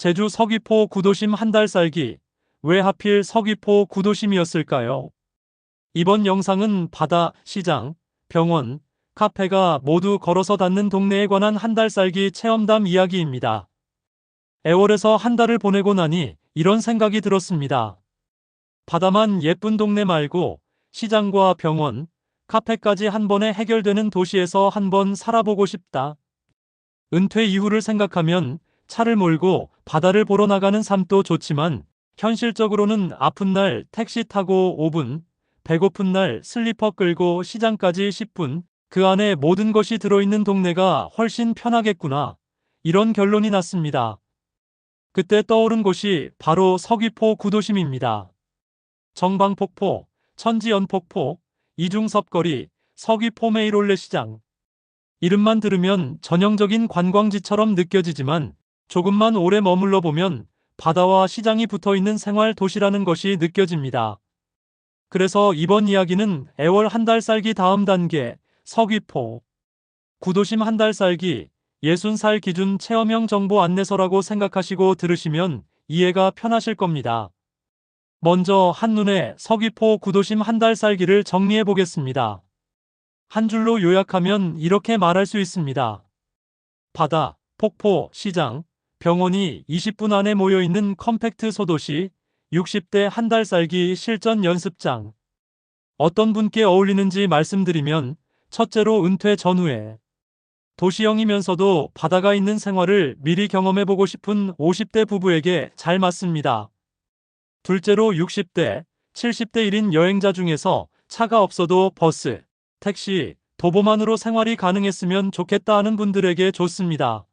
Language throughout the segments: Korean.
제주 서귀포 구도심 한 달 살기. 왜 하필 서귀포 구도심이었을까요? 이번 영상은 바다, 시장, 병원, 카페가 모두 걸어서 닿는 동네에 관한 한 달 살기 체험담 이야기입니다. 애월에서 한 달을 보내고 나니 이런 생각이 들었습니다. 바다만 예쁜 동네 말고 시장과 병원, 카페까지 한 번에 해결되는 도시에서 한 번 살아보고 싶다. 은퇴 이후를 생각하면 차를 몰고 바다를 보러 나가는 삶도 좋지만 현실적으로는 아픈 날 택시 타고 5분, 배고픈 날 슬리퍼 끌고 시장까지 10분, 그 안에 모든 것이 들어있는 동네가 훨씬 편하겠구나. 이런 결론이 났습니다. 그때 떠오른 곳이 바로 서귀포 구도심입니다. 정방폭포, 천지연폭포, 이중섭거리, 서귀포 메이롤레 시장. 이름만 들으면 전형적인 관광지처럼 느껴지지만 조금만 오래 머물러 보면 바다와 시장이 붙어 있는 생활 도시라는 것이 느껴집니다. 그래서 이번 이야기는 애월 한 달 살기 다음 단계, 서귀포. 구도심 한 달 살기, 60살 기준 체험형 정보 안내서라고 생각하시고 들으시면 이해가 편하실 겁니다. 먼저 한눈에 서귀포 구도심 한 달 살기를 정리해 보겠습니다. 한 줄로 요약하면 이렇게 말할 수 있습니다. 바다, 폭포, 시장, 병원이 20분 안에 모여 있는 컴팩트 소도시, 60대 한 달 살기 실전 연습장. 어떤 분께 어울리는지 말씀드리면 첫째로 은퇴 전후에 도시형이면서도 바다가 있는 생활을 미리 경험해보고 싶은 50대 부부에게 잘 맞습니다. 둘째로 60대, 70대 1인 여행자 중에서 차가 없어도 버스, 택시, 도보만으로 생활이 가능했으면 좋겠다 하는 분들에게 좋습니다.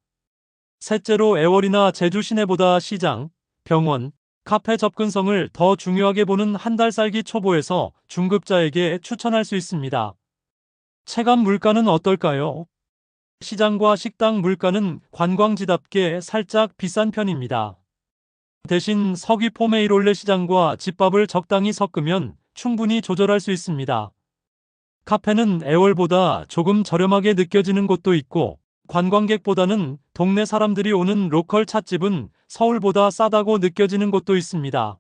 셋째로 애월이나 제주 시내보다 시장, 병원, 카페 접근성을 더 중요하게 보는 한 달 살기 초보에서 중급자에게 추천할 수 있습니다. 체감 물가는 어떨까요? 시장과 식당 물가는 관광지답게 살짝 비싼 편입니다. 대신 서귀 포 메이롤레 시장과 집밥을 적당히 섞으면 충분히 조절할 수 있습니다. 카페는 애월보다 조금 저렴하게 느껴지는 곳도 있고 관광객보다는 동네 사람들이 오는 로컬 찻집은 서울보다 싸다고 느껴지는 곳도 있습니다.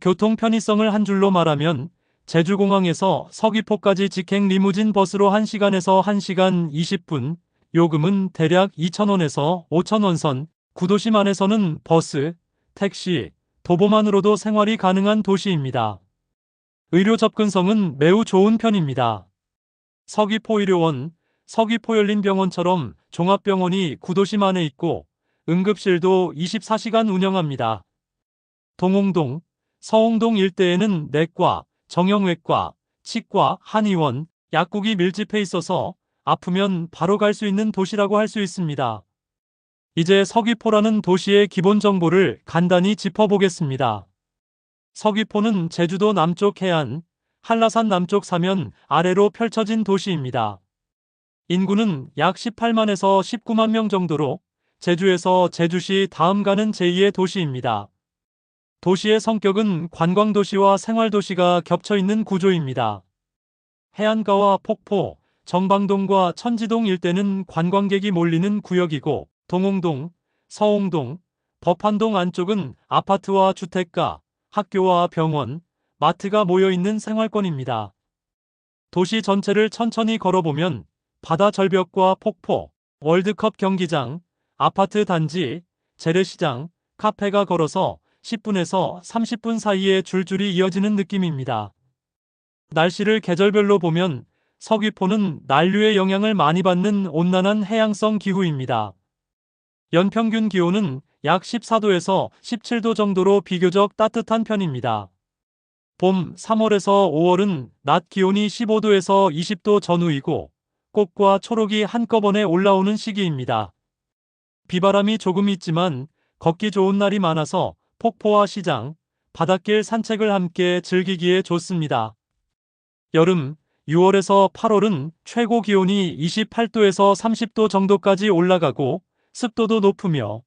교통 편의성을 한 줄로 말하면 제주공항에서 서귀포까지 직행 리무진 버스로 1시간에서 1시간 20분, 요금은 대략 2,000원에서 5,000원 선, 구도심 안에서는 버스, 택시, 도보만으로도 생활이 가능한 도시입니다. 의료 접근성은 매우 좋은 편입니다. 서귀포 의료원, 서귀포 열린병원처럼 종합병원이 구도심 안에 있고 응급실도 24시간 운영합니다. 동홍동, 서홍동 일대에는 내과, 정형외과, 치과, 한의원, 약국이 밀집해 있어서 아프면 바로 갈 수 있는 도시라고 할 수 있습니다. 이제 서귀포라는 도시의 기본 정보를 간단히 짚어보겠습니다. 서귀포는 제주도 남쪽 해안, 한라산 남쪽 사면 아래로 펼쳐진 도시입니다. 인구는 약 18만에서 19만 명 정도로 제주에서 제주시 다음 가는 제2의 도시입니다. 도시의 성격은 관광도시와 생활도시가 겹쳐 있는 구조입니다. 해안가와 폭포, 정방동과 천지동 일대는 관광객이 몰리는 구역이고 동홍동, 서홍동, 법한동 안쪽은 아파트와 주택가, 학교와 병원, 마트가 모여 있는 생활권입니다. 도시 전체를 천천히 걸어보면 바다 절벽과 폭포, 월드컵 경기장, 아파트 단지, 재래시장, 카페가 걸어서 10분에서 30분 사이에 줄줄이 이어지는 느낌입니다. 날씨를 계절별로 보면 서귀포는 난류의 영향을 많이 받는 온난한 해양성 기후입니다. 연평균 기온은 약 14도에서 17도 정도로 비교적 따뜻한 편입니다. 봄 3월에서 5월은 낮 기온이 15도에서 20도 전후이고 꽃과 초록이 한꺼번에 올라오는 시기입니다. 비바람이 조금 있지만 걷기 좋은 날이 많아서 폭포와 시장, 바닷길 산책을 함께 즐기기에 좋습니다. 여름 6월에서 8월은 최고 기온이 28도에서 30도 정도까지 올라가고 습도도 높으며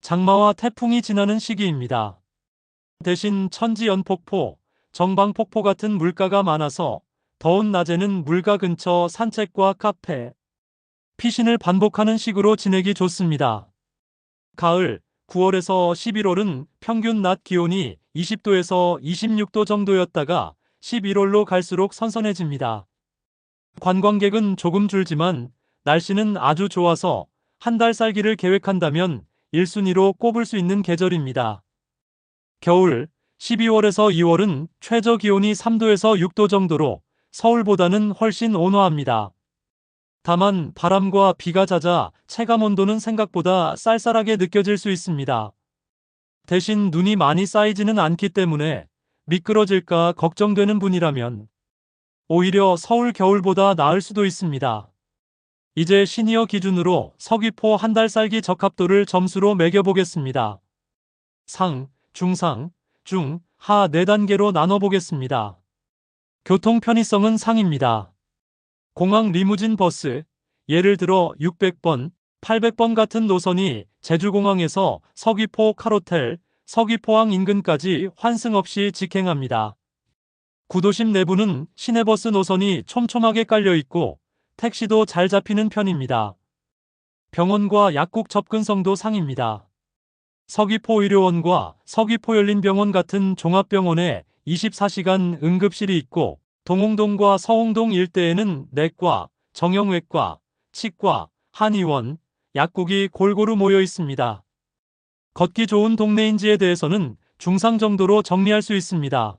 장마와 태풍이 지나는 시기입니다. 대신 천지연폭포, 정방폭포 같은 물가가 많아서 더운 낮에는 물가 근처 산책과 카페, 피신을 반복하는 식으로 지내기 좋습니다. 가을, 9월에서 11월은 평균 낮 기온이 20도에서 26도 정도였다가 11월로 갈수록 선선해집니다. 관광객은 조금 줄지만 날씨는 아주 좋아서 한 달 살기를 계획한다면 1순위로 꼽을 수 있는 계절입니다. 겨울 12월에서 2월은 최저 기온이 3도에서 6도 정도로 서울보다는 훨씬 온화합니다. 다만 바람과 비가 잦아 체감 온도는 생각보다 쌀쌀하게 느껴질 수 있습니다. 대신 눈이 많이 쌓이지는 않기 때문에 미끄러질까 걱정되는 분이라면 오히려 서울 겨울보다 나을 수도 있습니다. 이제 시니어 기준으로 서귀포 한 달 살기 적합도를 점수로 매겨보겠습니다. 상, 중상, 중, 하 4단계로 나눠보겠습니다. 교통 편의성은 상입니다. 공항 리무진 버스, 예를 들어 600번, 800번 같은 노선이 제주공항에서 서귀포 카로텔, 서귀포항 인근까지 환승 없이 직행합니다. 구도심 내부는 시내버스 노선이 촘촘하게 깔려 있고 택시도 잘 잡히는 편입니다. 병원과 약국 접근성도 상입니다. 서귀포의료원과 서귀포열린병원 같은 종합병원에 24시간 응급실이 있고 동홍동과 서홍동 일대에는 내과, 정형외과, 치과, 한의원, 약국이 골고루 모여 있습니다. 걷기 좋은 동네인지에 대해서는 중상 정도로 정리할 수 있습니다.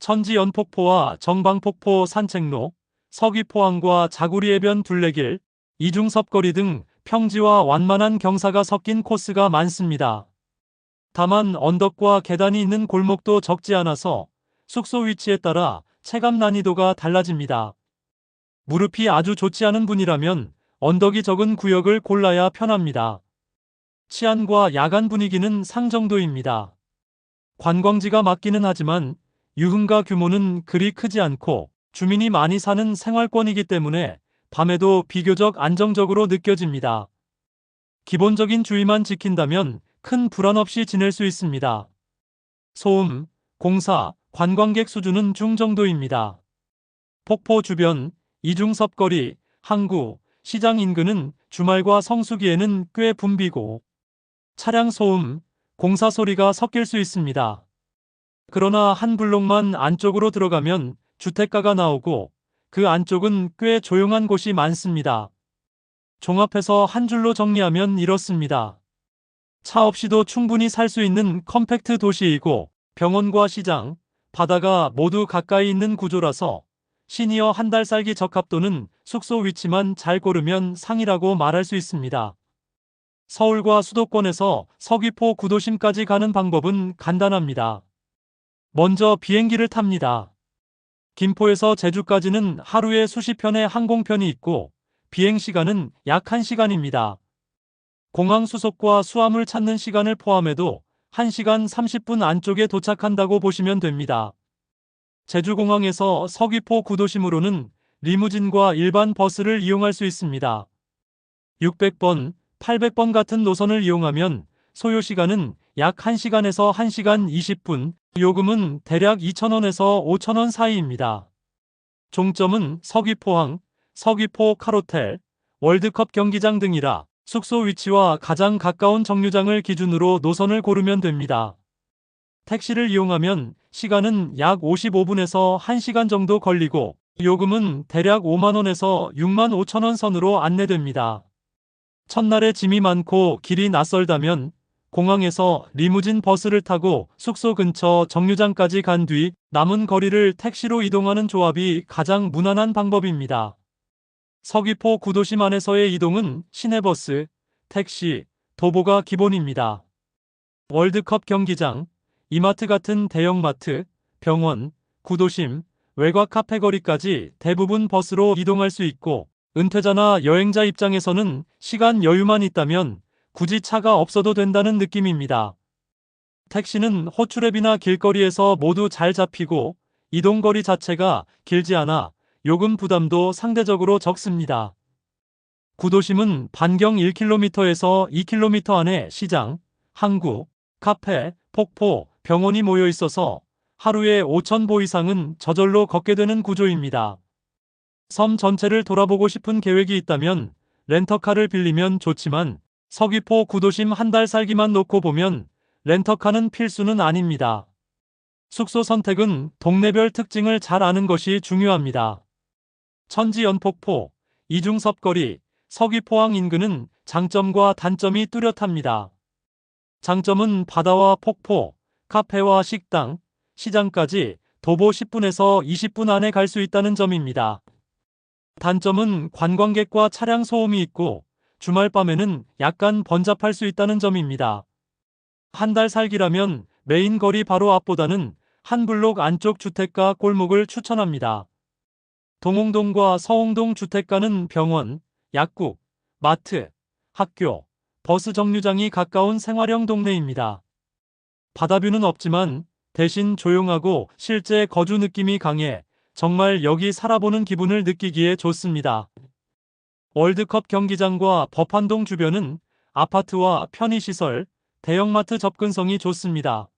천지연폭포와 정방폭포 산책로, 서귀포항과 자구리해변 둘레길, 이중섭거리 등 평지와 완만한 경사가 섞인 코스가 많습니다. 다만 언덕과 계단이 있는 골목도 적지 않아서 숙소 위치에 따라 체감 난이도가 달라집니다. 무릎이 아주 좋지 않은 분이라면 언덕이 적은 구역을 골라야 편합니다. 치안과 야간 분위기는 상정도입니다. 관광지가 맞기는 하지만 유흥가 규모는 그리 크지 않고 주민이 많이 사는 생활권이기 때문에 밤에도 비교적 안정적으로 느껴집니다. 기본적인 주의만 지킨다면 큰 불안 없이 지낼 수 있습니다. 소음, 공사, 관광객 수준은 중 정도입니다. 폭포 주변, 이중섭거리, 항구, 시장 인근은 주말과 성수기에는 꽤 붐비고 차량 소음, 공사 소리가 섞일 수 있습니다. 그러나 한 블록만 안쪽으로 들어가면 주택가가 나오고 그 안쪽은 꽤 조용한 곳이 많습니다. 종합해서 한 줄로 정리하면 이렇습니다. 차 없이도 충분히 살 수 있는 컴팩트 도시이고 병원과 시장, 바다가 모두 가까이 있는 구조라서 시니어 한 달 살기 적합도는 숙소 위치만 잘 고르면 상이라고 말할 수 있습니다. 서울과 수도권에서 서귀포 구도심까지 가는 방법은 간단합니다. 먼저 비행기를 탑니다. 김포에서 제주까지는 하루에 수십 편의 항공편이 있고 비행 시간은 약 1시간입니다. 공항 수속과 수화물 찾는 시간을 포함해도 1시간 30분 안쪽에 도착한다고 보시면 됩니다. 제주공항에서 서귀포 구도심으로는 리무진과 일반 버스를 이용할 수 있습니다. 600번, 800번 같은 노선을 이용하면 소요 시간은 약 1시간에서 1시간 20분, 요금은 대략 2,000원에서 5,000원 사이입니다. 종점은 서귀포항, 서귀포 카로텔, 월드컵 경기장 등이라 숙소 위치와 가장 가까운 정류장을 기준으로 노선을 고르면 됩니다. 택시를 이용하면 시간은 약 55분에서 1시간 정도 걸리고 요금은 대략 5만원에서 6만 5천원 선으로 안내됩니다. 첫날에 짐이 많고 길이 낯설다면 공항에서 리무진 버스를 타고 숙소 근처 정류장까지 간 뒤 남은 거리를 택시로 이동하는 조합이 가장 무난한 방법입니다. 서귀포 구도심 안에서의 이동은 시내버스, 택시, 도보가 기본입니다. 월드컵 경기장, 이마트 같은 대형마트, 병원, 구도심, 외곽 카페 거리까지 대부분 버스로 이동할 수 있고 은퇴자나 여행자 입장에서는 시간 여유만 있다면 굳이 차가 없어도 된다는 느낌입니다. 택시는 호출앱이나 길거리에서 모두 잘 잡히고 이동거리 자체가 길지 않아 요금 부담도 상대적으로 적습니다. 구도심은 반경 1km에서 2km 안에 시장, 항구, 카페, 폭포, 병원이 모여 있어서 하루에 5,000보 이상은 저절로 걷게 되는 구조입니다. 섬 전체를 돌아보고 싶은 계획이 있다면 렌터카를 빌리면 좋지만 서귀포 구도심 한 달 살기만 놓고 보면 렌터카는 필수는 아닙니다. 숙소 선택은 동네별 특징을 잘 아는 것이 중요합니다. 천지 연폭포, 이중섭거리, 서귀포항 인근은 장점과 단점이 뚜렷합니다. 장점은 바다와 폭포, 카페와 식당, 시장까지 도보 10분에서 20분 안에 갈 수 있다는 점입니다. 단점은 관광객과 차량 소음이 있고 주말 밤에는 약간 번잡할 수 있다는 점입니다. 한 달 살기라면 메인 거리 바로 앞보다는 한 블록 안쪽 주택가 골목을 추천합니다. 동홍동과 서홍동 주택가는 병원, 약국, 마트, 학교, 버스 정류장이 가까운 생활형 동네입니다. 바다뷰는 없지만 대신 조용하고 실제 거주 느낌이 강해 정말 여기 살아보는 기분을 느끼기에 좋습니다. 월드컵 경기장과 법한동 주변은 아파트와 편의시설, 대형마트 접근성이 좋습니다.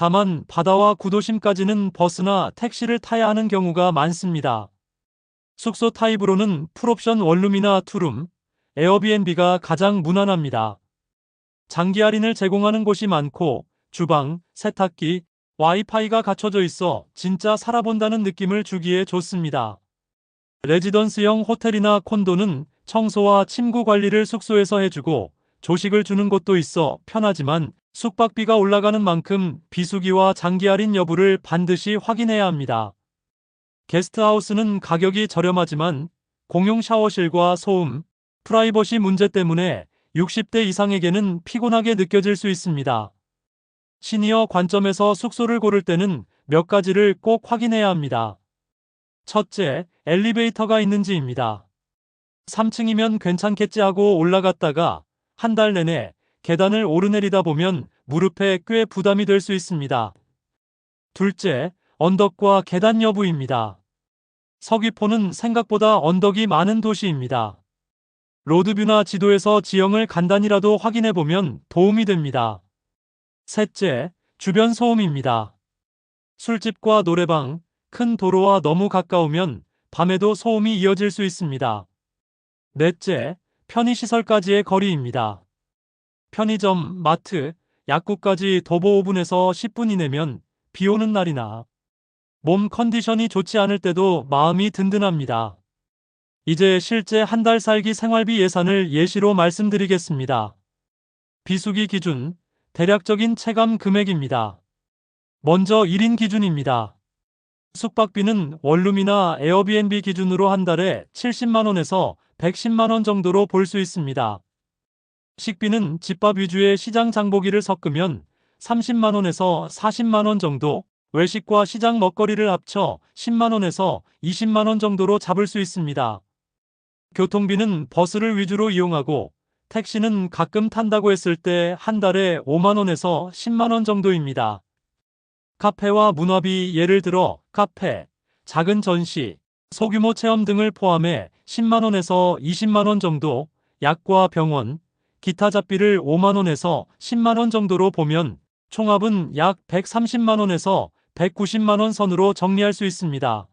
다만 바다와 구도심까지는 버스나 택시를 타야 하는 경우가 많습니다. 숙소 타입으로는 풀옵션 원룸이나 투룸, 에어비앤비가 가장 무난합니다. 장기 할인을 제공하는 곳이 많고 주방, 세탁기, 와이파이가 갖춰져 있어 진짜 살아본다는 느낌을 주기에 좋습니다. 레지던스형 호텔이나 콘도는 청소와 침구 관리를 숙소에서 해주고 조식을 주는 곳도 있어 편하지만 숙박비가 올라가는 만큼 비수기와 장기 할인 여부를 반드시 확인해야 합니다. 게스트하우스는 가격이 저렴하지만 공용 샤워실과 소음, 프라이버시 문제 때문에 60대 이상에게는 피곤하게 느껴질 수 있습니다. 시니어 관점에서 숙소를 고를 때는 몇 가지를 꼭 확인해야 합니다. 첫째, 엘리베이터가 있는지입니다. 3층이면 괜찮겠지 하고 올라갔다가 한 달 내내 계단을 오르내리다 보면 무릎에 꽤 부담이 될 수 있습니다. 둘째, 언덕과 계단 여부입니다. 서귀포는 생각보다 언덕이 많은 도시입니다. 로드뷰나 지도에서 지형을 간단히라도 확인해 보면 도움이 됩니다. 셋째, 주변 소음입니다. 술집과 노래방, 큰 도로와 너무 가까우면 밤에도 소음이 이어질 수 있습니다. 넷째, 편의시설까지의 거리입니다. 편의점, 마트, 약국까지 도보 5분에서 10분 이내면 비 오는 날이나 몸 컨디션이 좋지 않을 때도 마음이 든든합니다. 이제 실제 한 달 살기 생활비 예산을 예시로 말씀드리겠습니다. 비수기 기준, 대략적인 체감 금액입니다. 먼저 1인 기준입니다. 숙박비는 원룸이나 에어비앤비 기준으로 한 달에 70만원에서 110만원 정도로 볼 수 있습니다. 식비는 집밥 위주의 시장 장보기를 섞으면 30만원에서 40만원 정도, 외식과 시장 먹거리를 합쳐 10만원에서 20만원 정도로 잡을 수 있습니다. 교통비는 버스를 위주로 이용하고 택시는 가끔 탄다고 했을 때 한 달에 5만원에서 10만원 정도입니다. 카페와 문화비 예를 들어 카페, 작은 전시, 소규모 체험 등을 포함해 10만원에서 20만원 정도, 약과 병원, 기타 잡비를 5만원에서 10만원 정도로 보면 총합은 약 130만원에서 190만원 선으로 정리할 수 있습니다.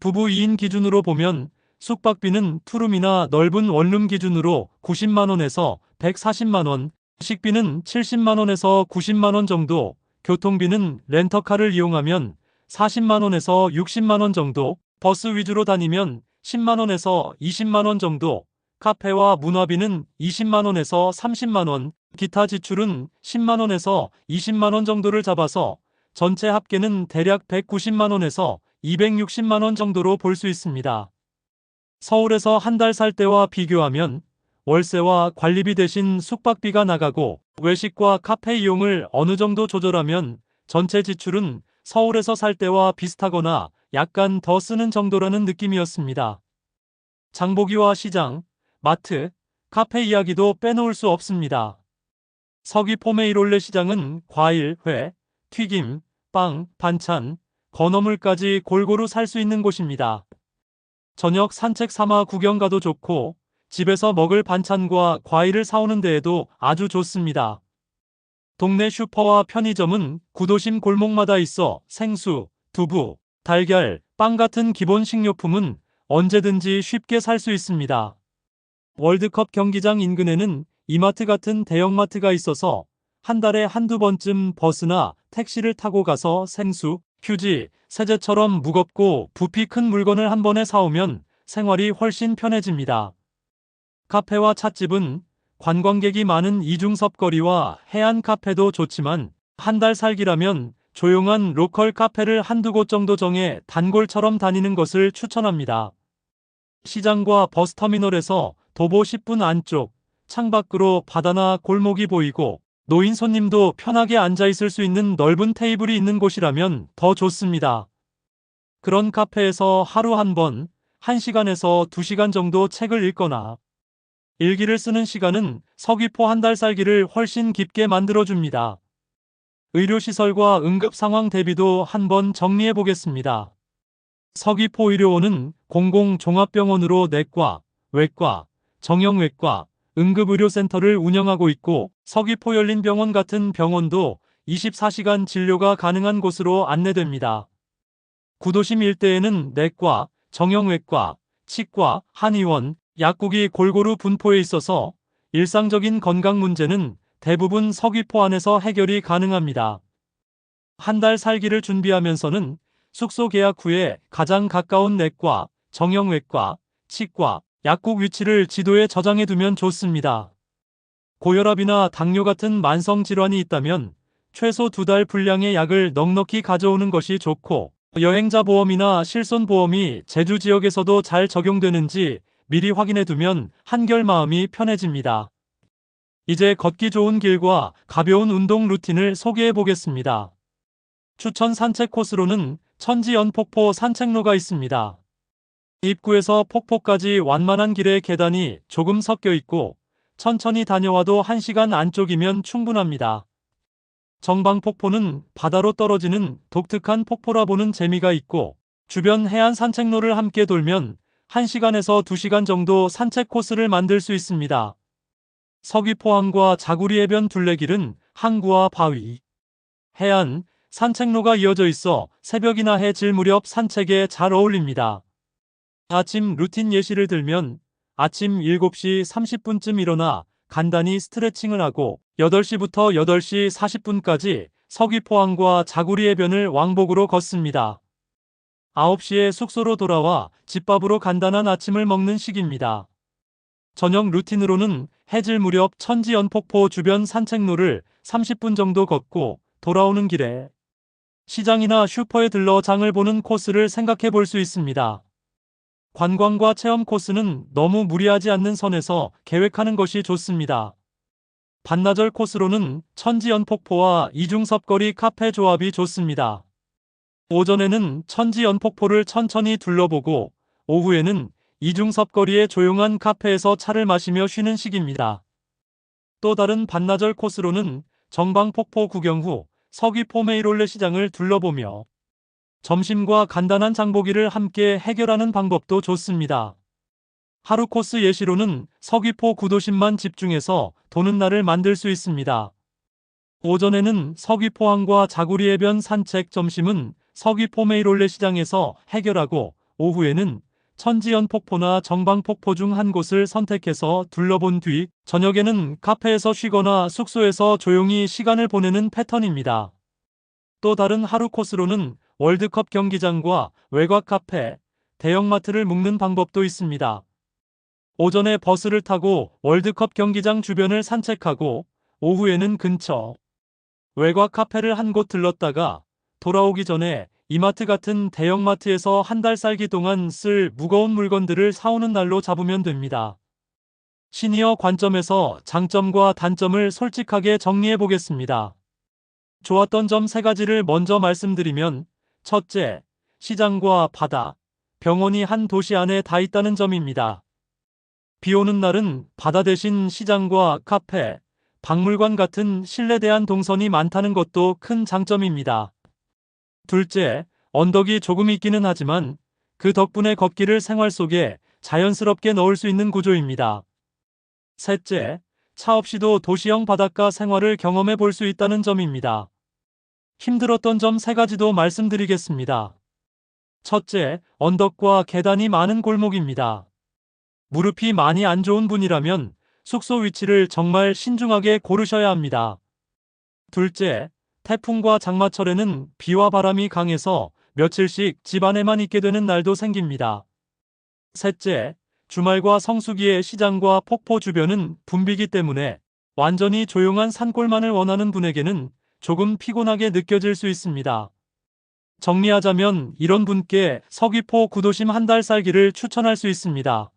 부부 2인 기준으로 보면 숙박비는 투룸이나 넓은 원룸 기준으로 90만원에서 140만원, 식비는 70만원에서 90만원 정도, 교통비는 렌터카를 이용하면 40만원에서 60만원 정도, 버스 위주로 다니면 10만원에서 20만원 정도, 카페와 문화비는 20만원에서 30만원, 기타 지출은 10만원에서 20만원 정도를 잡아서 전체 합계는 대략 190만원에서 260만원 정도로 볼 수 있습니다. 서울에서 한 달 살 때와 비교하면 월세와 관리비 대신 숙박비가 나가고 외식과 카페 이용을 어느 정도 조절하면 전체 지출은 서울에서 살 때와 비슷하거나 약간 더 쓰는 정도라는 느낌이었습니다. 장보기와 시장, 마트, 카페 이야기도 빼놓을 수 없습니다. 서귀 포메이롤레 시장은 과일, 회, 튀김, 빵, 반찬, 건어물까지 골고루 살 수 있는 곳입니다. 저녁 산책 삼아 구경 가도 좋고 집에서 먹을 반찬과 과일을 사오는 데에도 아주 좋습니다. 동네 슈퍼와 편의점은 구도심 골목마다 있어 생수, 두부, 달걀, 빵 같은 기본 식료품은 언제든지 쉽게 살 수 있습니다. 월드컵 경기장 인근에는 이마트 같은 대형마트가 있어서 한 달에 한두 번쯤 버스나 택시를 타고 가서 생수, 휴지, 세제처럼 무겁고 부피 큰 물건을 한 번에 사오면 생활이 훨씬 편해집니다. 카페와 찻집은 관광객이 많은 이중섭 거리와 해안 카페도 좋지만 한 달 살기라면 조용한 로컬 카페를 한두 곳 정도 정해 단골처럼 다니는 것을 추천합니다. 시장과 버스터미널에서 도보 10분 안쪽 창밖으로 바다나 골목이 보이고 노인 손님도 편하게 앉아 있을 수 있는 넓은 테이블이 있는 곳이라면 더 좋습니다. 그런 카페에서 하루 한 번, 1시간에서 2시간 정도 책을 읽거나 일기를 쓰는 시간은 서귀포 한 달 살기를 훨씬 깊게 만들어줍니다. 의료시설과 응급 상황 대비도 한번 정리해 보겠습니다. 서귀포 의료원은 공공종합병원으로 내과, 외과, 정형외과, 응급의료센터를 운영하고 있고 서귀포 열린병원 같은 병원도 24시간 진료가 가능한 곳으로 안내됩니다. 구도심 일대에는 내과, 정형외과, 치과, 한의원, 약국이 골고루 분포해 있어서 일상적인 건강 문제는 대부분 서귀포 안에서 해결이 가능합니다. 한 달 살기를 준비하면서는 숙소 계약 후에 가장 가까운 내과, 정형외과, 치과, 약국 위치를 지도에 저장해 두면 좋습니다. 고혈압이나 당뇨 같은 만성 질환이 있다면 최소 두 달 분량의 약을 넉넉히 가져오는 것이 좋고 여행자 보험이나 실손 보험이 제주 지역에서도 잘 적용되는지 미리 확인해 두면 한결 마음이 편해집니다. 이제 걷기 좋은 길과 가벼운 운동 루틴을 소개해 보겠습니다. 추천 산책 코스로는 천지연폭포 산책로가 있습니다. 입구에서 폭포까지 완만한 길의 계단이 조금 섞여 있고 천천히 다녀와도 1시간 안쪽이면 충분합니다. 정방 폭포는 바다로 떨어지는 독특한 폭포라 보는 재미가 있고 주변 해안 산책로를 함께 돌면 1시간에서 2시간 정도 산책 코스를 만들 수 있습니다. 서귀포항과 자구리 해변 둘레길은 항구와 바위, 해안, 산책로가 이어져 있어 새벽이나 해질 무렵 산책에 잘 어울립니다. 아침 루틴 예시를 들면 아침 7시 30분쯤 일어나 간단히 스트레칭을 하고 8시부터 8시 40분까지 서귀포항과 자구리 해변을 왕복으로 걷습니다. 9시에 숙소로 돌아와 집밥으로 간단한 아침을 먹는 시기입니다. 저녁 루틴으로는 해질 무렵 천지 연폭포 주변 산책로를 30분 정도 걷고 돌아오는 길에 시장이나 슈퍼에 들러 장을 보는 코스를 생각해 볼 수 있습니다. 관광과 체험 코스는 너무 무리하지 않는 선에서 계획하는 것이 좋습니다. 반나절 코스로는 천지연폭포와 이중섭거리 카페 조합이 좋습니다. 오전에는 천지연폭포를 천천히 둘러보고 오후에는 이중섭거리의 조용한 카페에서 차를 마시며 쉬는 시기입니다. 또 다른 반나절 코스로는 정방폭포 구경 후 서귀포 메이롤레 시장을 둘러보며 점심과 간단한 장보기를 함께 해결하는 방법도 좋습니다. 하루 코스 예시로는 서귀포 구도심만 집중해서 도는 날을 만들 수 있습니다. 오전에는 서귀포항과 자구리 해변 산책 점심은 서귀포 메이롤레 시장에서 해결하고 오후에는 천지연 폭포나 정방 폭포 중 한 곳을 선택해서 둘러본 뒤 저녁에는 카페에서 쉬거나 숙소에서 조용히 시간을 보내는 패턴입니다. 또 다른 하루 코스로는 월드컵 경기장과 외곽 카페, 대형마트를 묶는 방법도 있습니다. 오전에 버스를 타고 월드컵 경기장 주변을 산책하고 오후에는 근처 외곽 카페를 한 곳 들렀다가 돌아오기 전에 이마트 같은 대형마트에서 한 달 살기 동안 쓸 무거운 물건들을 사오는 날로 잡으면 됩니다. 시니어 관점에서 장점과 단점을 솔직하게 정리해 보겠습니다. 좋았던 점 세 가지를 먼저 말씀드리면 첫째, 시장과 바다, 병원이 한 도시 안에 다 있다는 점입니다. 비 오는 날은 바다 대신 시장과 카페, 박물관 같은 신뢰대한 동선이 많다는 것도 큰 장점입니다. 둘째, 언덕이 조금 있기는 하지만 그 덕분에 걷기를 생활 속에 자연스럽게 넣을 수 있는 구조입니다. 셋째, 차 없이도 도시형 바닷가 생활을 경험해 볼 수 있다는 점입니다. 힘들었던 점 세 가지도 말씀드리겠습니다. 첫째, 언덕과 계단이 많은 골목입니다. 무릎이 많이 안 좋은 분이라면 숙소 위치를 정말 신중하게 고르셔야 합니다. 둘째, 태풍과 장마철에는 비와 바람이 강해서 며칠씩 집 안에만 있게 되는 날도 생깁니다. 셋째, 주말과 성수기의 시장과 폭포 주변은 붐비기 때문에 완전히 조용한 산골만을 원하는 분에게는 조금 피곤하게 느껴질 수 있습니다. 정리하자면 이런 분께 서귀포 구도심 한 달 살기를 추천할 수 있습니다.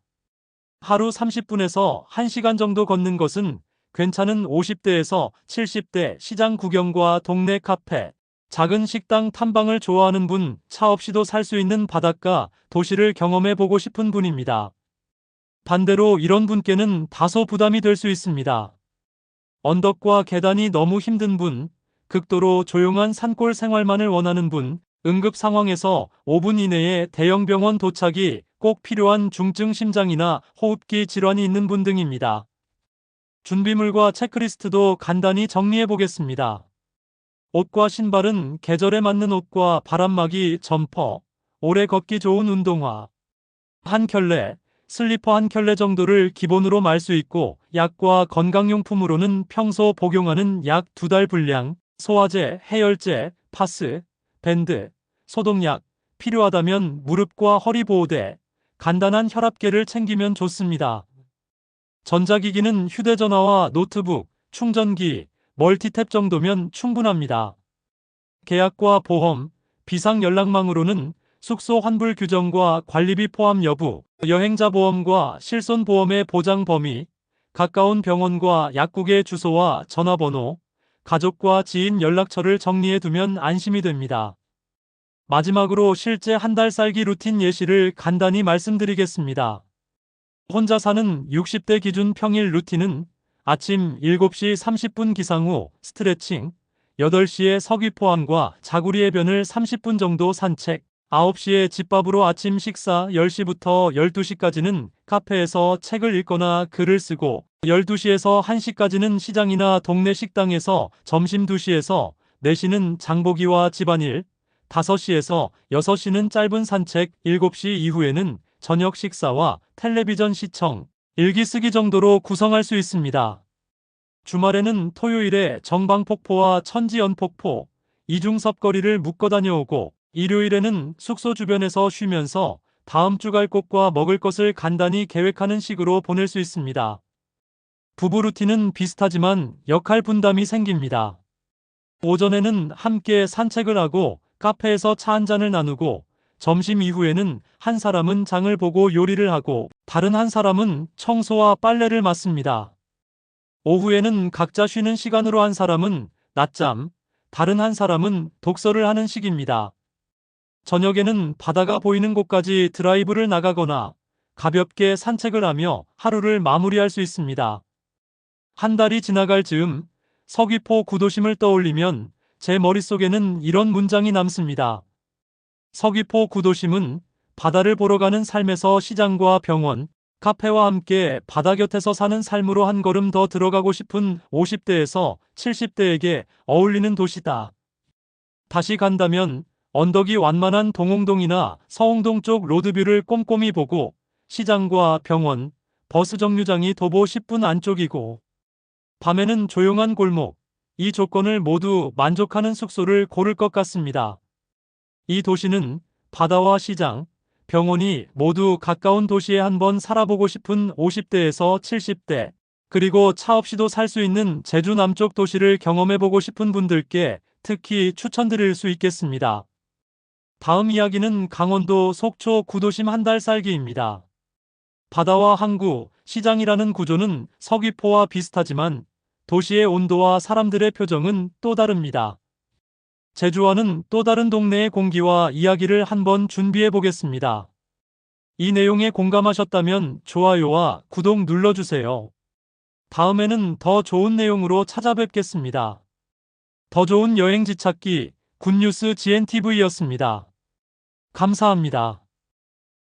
하루 30분에서 1시간 정도 걷는 것은 괜찮은 50대에서 70대 시장 구경과 동네 카페, 작은 식당 탐방을 좋아하는 분, 차 없이도 살 수 있는 바닷가, 도시를 경험해 보고 싶은 분입니다. 반대로 이런 분께는 다소 부담이 될 수 있습니다. 언덕과 계단이 너무 힘든 분, 극도로 조용한 산골 생활만을 원하는 분, 응급 상황에서 5분 이내에 대형 병원 도착이 꼭 필요한 중증 심장이나 호흡기 질환이 있는 분 등입니다. 준비물과 체크리스트도 간단히 정리해 보겠습니다. 옷과 신발은 계절에 맞는 옷과 바람막이, 점퍼, 오래 걷기 좋은 운동화, 한 켤레, 슬리퍼 한 켤레 정도를 기본으로 말 수 있고 약과 건강용품으로는 평소 복용하는 약 두 달 분량, 소화제, 해열제, 파스, 밴드, 소독약, 필요하다면 무릎과 허리 보호대, 간단한 혈압계를 챙기면 좋습니다. 전자기기는 휴대전화와 노트북, 충전기, 멀티탭 정도면 충분합니다. 계약과 보험, 비상 연락망으로는 숙소 환불 규정과 관리비 포함 여부, 여행자 보험과 실손 보험의 보장 범위, 가까운 병원과 약국의 주소와 전화번호, 가족과 지인 연락처를 정리해 두면 안심이 됩니다. 마지막으로 실제 한 달 살기 루틴 예시를 간단히 말씀드리겠습니다. 혼자 사는 60대 기준 평일 루틴은 아침 7시 30분 기상 후 스트레칭, 8시에 서귀포항과 자구리 해변을 30분 정도 산책, 9시에 집밥으로 아침 식사 10시부터 12시까지는 카페에서 책을 읽거나 글을 쓰고 12시에서 1시까지는 시장이나 동네 식당에서 점심 2시에서 4시는 장보기와 집안일, 5시에서 6시는 짧은 산책, 7시 이후에는 저녁 식사와 텔레비전 시청, 일기 쓰기 정도로 구성할 수 있습니다. 주말에는 토요일에 정방폭포와 천지연폭포, 이중섭거리를 묶어 다녀오고 일요일에는 숙소 주변에서 쉬면서 다음 주 갈 곳과 먹을 것을 간단히 계획하는 식으로 보낼 수 있습니다. 부부 루틴은 비슷하지만 역할 분담이 생깁니다. 오전에는 함께 산책을 하고 카페에서 차 한 잔을 나누고 점심 이후에는 한 사람은 장을 보고 요리를 하고 다른 한 사람은 청소와 빨래를 맡습니다. 오후에는 각자 쉬는 시간으로 한 사람은 낮잠, 다른 한 사람은 독서를 하는 식입니다. 저녁에는 바다가 보이는 곳까지 드라이브를 나가거나 가볍게 산책을 하며 하루를 마무리할 수 있습니다. 한 달이 지나갈 즈음 서귀포 구도심을 떠올리면 제 머릿속에는 이런 문장이 남습니다. 서귀포 구도심은 바다를 보러 가는 삶에서 시장과 병원, 카페와 함께 바다 곁에서 사는 삶으로 한 걸음 더 들어가고 싶은 50대에서 70대에게 어울리는 도시다. 다시 간다면 언덕이 완만한 동홍동이나 서홍동 쪽 로드뷰를 꼼꼼히 보고 시장과 병원, 버스 정류장이 도보 10분 안쪽이고 밤에는 조용한 골목, 이 조건을 모두 만족하는 숙소를 고를 것 같습니다. 이 도시는 바다와 시장, 병원이 모두 가까운 도시에 한번 살아보고 싶은 50대에서 70대, 그리고 차 없이도 살 수 있는 제주 남쪽 도시를 경험해보고 싶은 분들께 특히 추천드릴 수 있겠습니다. 다음 이야기는 강원도 속초 구도심 한 달 살기입니다. 바다와 항구, 시장이라는 구조는 서귀포와 비슷하지만 도시의 온도와 사람들의 표정은 또 다릅니다. 제주와는 또 다른 동네의 공기와 이야기를 한번 준비해 보겠습니다. 이 내용에 공감하셨다면 좋아요와 구독 눌러주세요. 다음에는 더 좋은 내용으로 찾아뵙겠습니다. 더 좋은 여행지 찾기 굿뉴스 GNTV였습니다. 감사합니다.